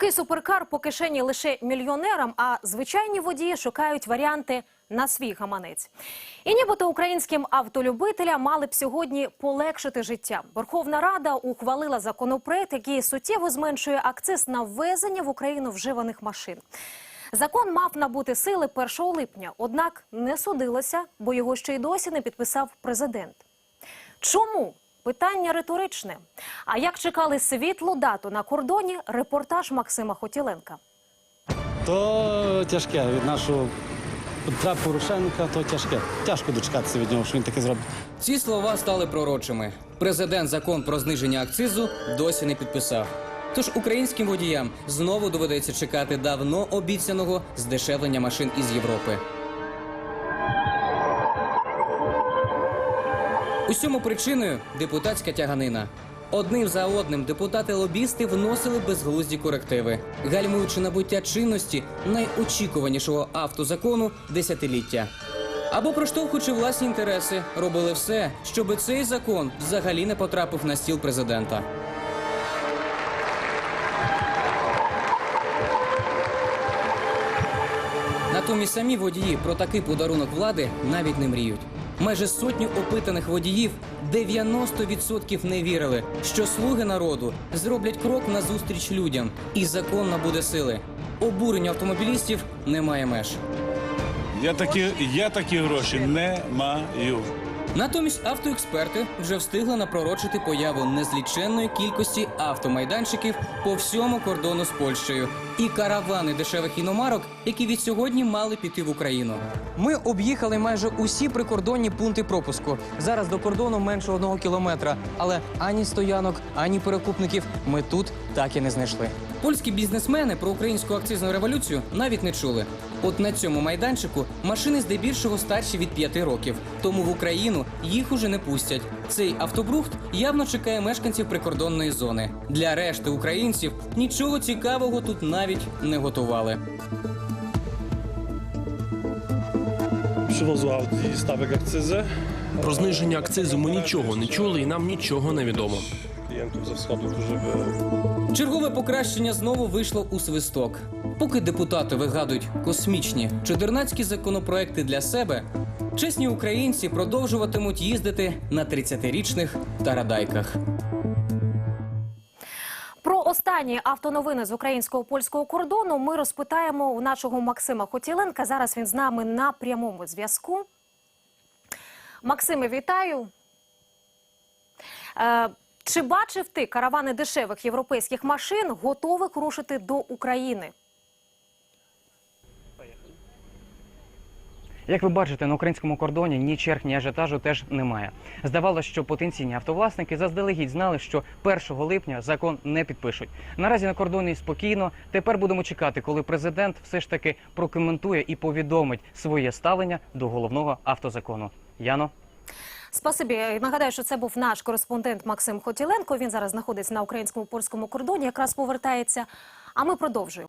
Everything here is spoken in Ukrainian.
Такий суперкар по кишені лише мільйонерам, а звичайні водії шукають варіанти на свій гаманець. І нібито українським автолюбителям мали б сьогодні полегшити життя. Верховна Рада ухвалила законопроект, який суттєво зменшує акциз на ввезення в Україну вживаних машин. Закон мав набути сили 1 липня, однак не судилося, бо його ще й досі не підписав президент. Чому? Питання риторичне. А як чекали світлу дату на кордоні? Репортаж Максима Хотіленка. То тяжке від нашого Петра Порошенка, то тяжке. Тяжко дочекатися від нього, що він таке зробить. Ці слова стали пророчими. Президент закон про зниження акцизу досі не підписав. Тож українським водіям знову доведеться чекати давно обіцяного здешевлення машин із Європи. Усьому причиною депутатська тяганина. Одним за одним депутати-лобісти вносили безглузді корективи, гальмуючи набуття чинності найочікуванішого автозакону десятиліття. Або проштовхуючи власні інтереси, робили все, щоби цей закон взагалі не потрапив на стіл президента. Натомість самі водії про такий подарунок влади навіть не мріють. Майже сотню опитаних водіїв 90% не вірили, що слуги народу зроблять крок назустріч людям, і закон набуде сили. Обурення автомобілістів немає меж. Я такі, я такі гроші не маю. Натомість автоексперти вже встигли напророчити появу незліченної кількості автомайданчиків по всьому кордону з Польщею і каравани дешевих іномарок, які від сьогодні мали піти в Україну. Ми об'їхали майже усі прикордонні пункти пропуску. Зараз до кордону менше одного кілометра, але ані стоянок, ані перекупників ми тут так і не знайшли. Польські бізнесмени про українську акцизну революцію навіть не чули. От на цьому майданчику машини здебільшого старші від 5 років, тому в Україну їх уже не пустять. Цей автобрухт явно чекає мешканців прикордонної зони. Для решти українців нічого цікавого тут навіть не готували. przywozu Audi stawek akcyzy. Про зниження акцизу ми нічого не чули і нам нічого не відомо. Klientów ze wschodu, którzy by Чергове покращення знову вийшло у свисток. Поки депутати вигадують космічні чудернацькі законопроекти для себе, чесні українці продовжуватимуть їздити на 30-річних тарадайках. Про останні автоновини з українського польського кордону ми розпитаємо у нашого Максима Хотіленка. Зараз він з нами на прямому зв'язку. Максиме, вітаю. Е, чи бачив ти каравани дешевих європейських машин, готових рушити до України? Як ви бачите, на українському кордоні ні черг, ні ажіотажу теж немає. Здавалося, що потенційні автовласники заздалегідь знали, що 1 липня закон не підпишуть. Наразі на кордоні спокійно. Тепер будемо чекати, коли президент все ж таки прокоментує і повідомить своє ставлення до головного автозакону. Яно. Спасибі. Нагадаю, що це був наш кореспондент Максим Хотіленко. Він зараз знаходиться на українському польському кордоні, якраз повертається. А ми продовжуємо.